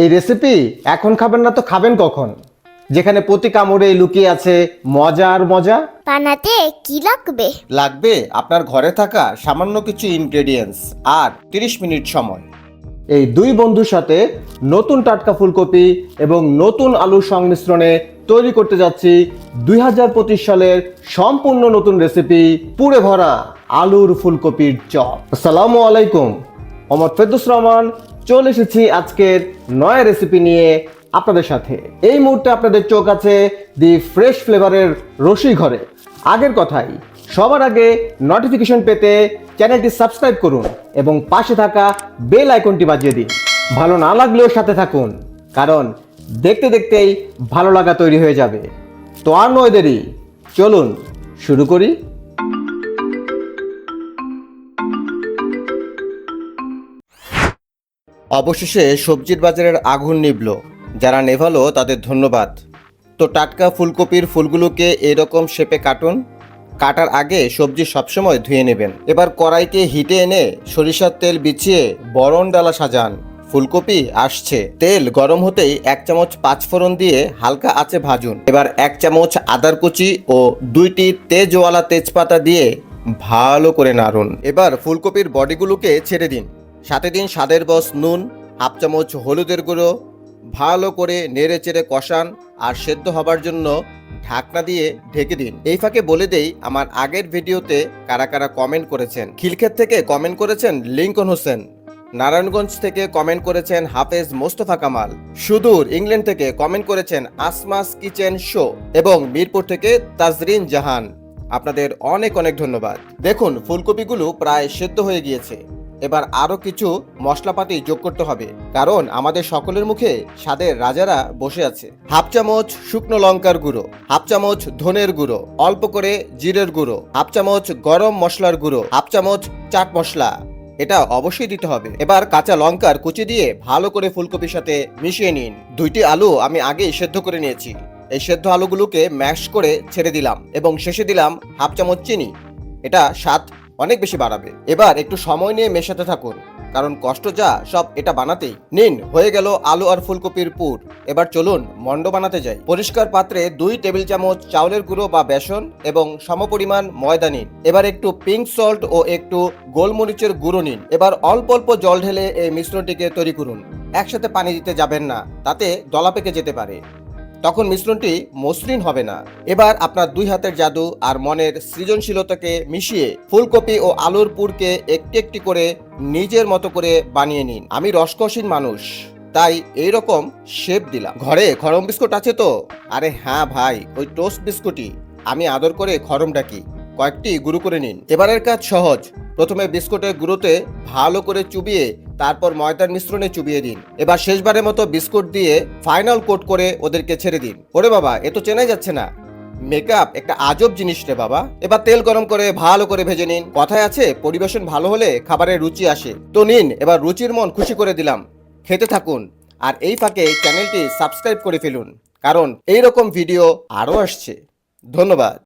এই রেসিপি এখন খাবেন না তো খাবেন কখন? যেখানে প্রতি কামড়ে লুকিয়ে আছে মজা আর মজা। বানাতে কি লাগবে? লাগবে আপনার ঘরে থাকা সামান্য কিছু ইনগ্রেডিয়েন্টস আর 30 মিনিট সময়। এই দুই বন্ধুর সাথে নতুন টাটকা ফুলকপি এবং নতুন আলুর সংমিশ্রণে তৈরি করতে যাচ্ছি দুই হাজার পঁচিশ সালের সম্পূর্ণ নতুন রেসিপি পুড়ে ভরা আলুর ফুলকপির চপ। আসসালামু আলাইকুম। ওমর ফেদুস রহমান, চলে এসেছি আজকের নয়া রেসিপি নিয়ে আপনাদের সাথে। এই মুহূর্তে আপনাদের চোখ আছে দি ফ্রেশ ফ্লেভারের রসি ঘরে। আগের কথাই, সবার আগে নোটিফিকেশন পেতে চ্যানেলটি সাবস্ক্রাইব করুন এবং পাশে থাকা বেল আইকনটি বাজিয়ে দিন। ভালো না লাগলেও সাথে থাকুন, কারণ দেখতে দেখতেই ভালো লাগা তৈরি হয়ে যাবে। তো আর নয় দেরি, চলুন শুরু করি। অবশেষে সবজির বাজারের আগুন নিভল। যারা নেভালো তাদের ধন্যবাদ। তো টাটকা ফুলকপির ফুলগুলোকে এরকম শেপে কাটুন। কাটার আগে সবজি সবসময় ধুয়ে নেবেন। এবার কড়াইকে হিটে এনে সরিষার তেল বিছিয়ে বরণ ডালা সাজান। ফুলকপি আসছে। তেল গরম হতেই এক চামচ পাঁচফোড়ন দিয়ে হালকা আঁচে ভাজুন। এবার এক চামচ আদার কুচি ও দুইটি তেজওয়ালা তেজপাতা দিয়ে ভালো করে নাড়ুন। এবার ফুলকপির বডিগুলোকে ছেড়ে দিন। সাথে দিন স্বাদের বস, নুন, হাফ চামচ হলুদের গুঁড়ো, ভালো করে নেড়ে চেড়ে কষান আর সেদ্ধ হবার জন্য ঢাকনা দিয়ে ঢেকে দিন। এই ফাঁকে বলে দেই, আমার আগের ভিডিওতে কারা কারা কমেন্ট করেছেন? খিলক্ষেত থেকে কমেন্ট করেছেন লিঙ্কন হোসেন। নারায়ণগঞ্জ থেকে কমেন্ট করেছেন হাফেজ মোস্তফা কামাল। সুদূর ইংল্যান্ড থেকে কমেন্ট করেছেন আসমাস কিচেন শো এবং মিরপুর থেকে তাজরিন জাহান। আপনাদের অনেক অনেক ধন্যবাদ। দেখুন, ফুলকপিগুলো প্রায় সেদ্ধ হয়ে গিয়েছে। এবার আরও কিছু মশলাপাতি যোগ করতে হবে, কারণ আমাদের সকলের মুখে স্বাদের রাজারা বসে আছে। হাফ চামচ শুকনো লঙ্কার গুঁড়ো, হাফ চামচ ধনের গুঁড়ো, অল্প করে জিরের গুঁড়ো, হাফ চামচ গরম মশলার গুঁড়ো, হাফ চামচ চাট মশলা। এটা অবশ্যই দিতে হবে। এবার কাঁচা লঙ্কার কুচি দিয়ে ভালো করে ফুলকপির সাথে মিশিয়ে নিন। দুইটি আলু আমি আগেই সেদ্ধ করে নিয়েছি। এই সেদ্ধ আলুগুলোকে ম্যাশ করে ছেড়ে দিলাম এবং শেষে দিলাম হাফ চামচ চিনি। এটা স্বাদ অনেক বেশি বাড়াবে। এবার একটু সময় নিয়ে মেশাতে থাকুন, কারণ কষ্ট যা, সব এটা বানাতেই। নিন, হয়ে গেল আলু আর ফুলকপির পুর। এবার চলুন মন্ড বানাতে যাই। পরিষ্কার পাত্রে দুই টেবিল চামচ চাউলের গুঁড়ো বা বেসন এবং সমপরিমাণ ময়দা নিন। এবার একটু পিঙ্ক সল্ট ও একটু গোলমরিচের গুঁড়ো নিন। এবার অল্প অল্প জল ঢেলে এই মিশ্রণটিকে তৈরি করুন। একসাথে পানি দিতে যাবেন না, তাতে দলা পেকে যেতে পারে। তখন মিশ্রণটি মসৃণ হবে না। এবার আপনার দুই হাতের জাদু আর মনের সৃজনশীলতাকে মিশিয়ে ফুলকপি ও আলুর পুরকে একটি একটি করে নিজের মতো করে বানিয়ে নিন। আমি রসকসীন মানুষ, তাই এইরকম শেপ দিলাম। ঘরে খরম বিস্কুট আছে তো? আরে হ্যাঁ ভাই, ওই টোস্ট বিস্কুটই। আমি আদর করে খরম ডাকি কয়েকটি গুঁড়ো করে নিন। এবারের কাজ সহজ। প্রথমে বিস্কুটের গুঁড়োতে ভালো করে চুবিয়ে তারপর ময়দার মিশ্রণে চুবিয়ে দিন। এবার শেষবারের মতো বিস্কুট দিয়ে ফাইনাল কোট করে ওদেরকে ছেড়ে দিন। ওরে বাবা, এ তো চেনাই যাচ্ছে না। মেকআপ একটা আজব জিনিস রে বাবা। এবার তেল গরম করে ভালো করে ভেজে নিন। কথায় আছে, পরিবেশন ভালো হলে খাবারের রুচি আসে। তো নিন, এবার রুচির মন খুশি করে দিলাম। খেতে থাকুন। আর এই ফাঁকে চ্যানেলটি সাবস্ক্রাইব করে ফেলুন। কারণ এই রকম ভিডিও আরও আসছে। ধন্যবাদ।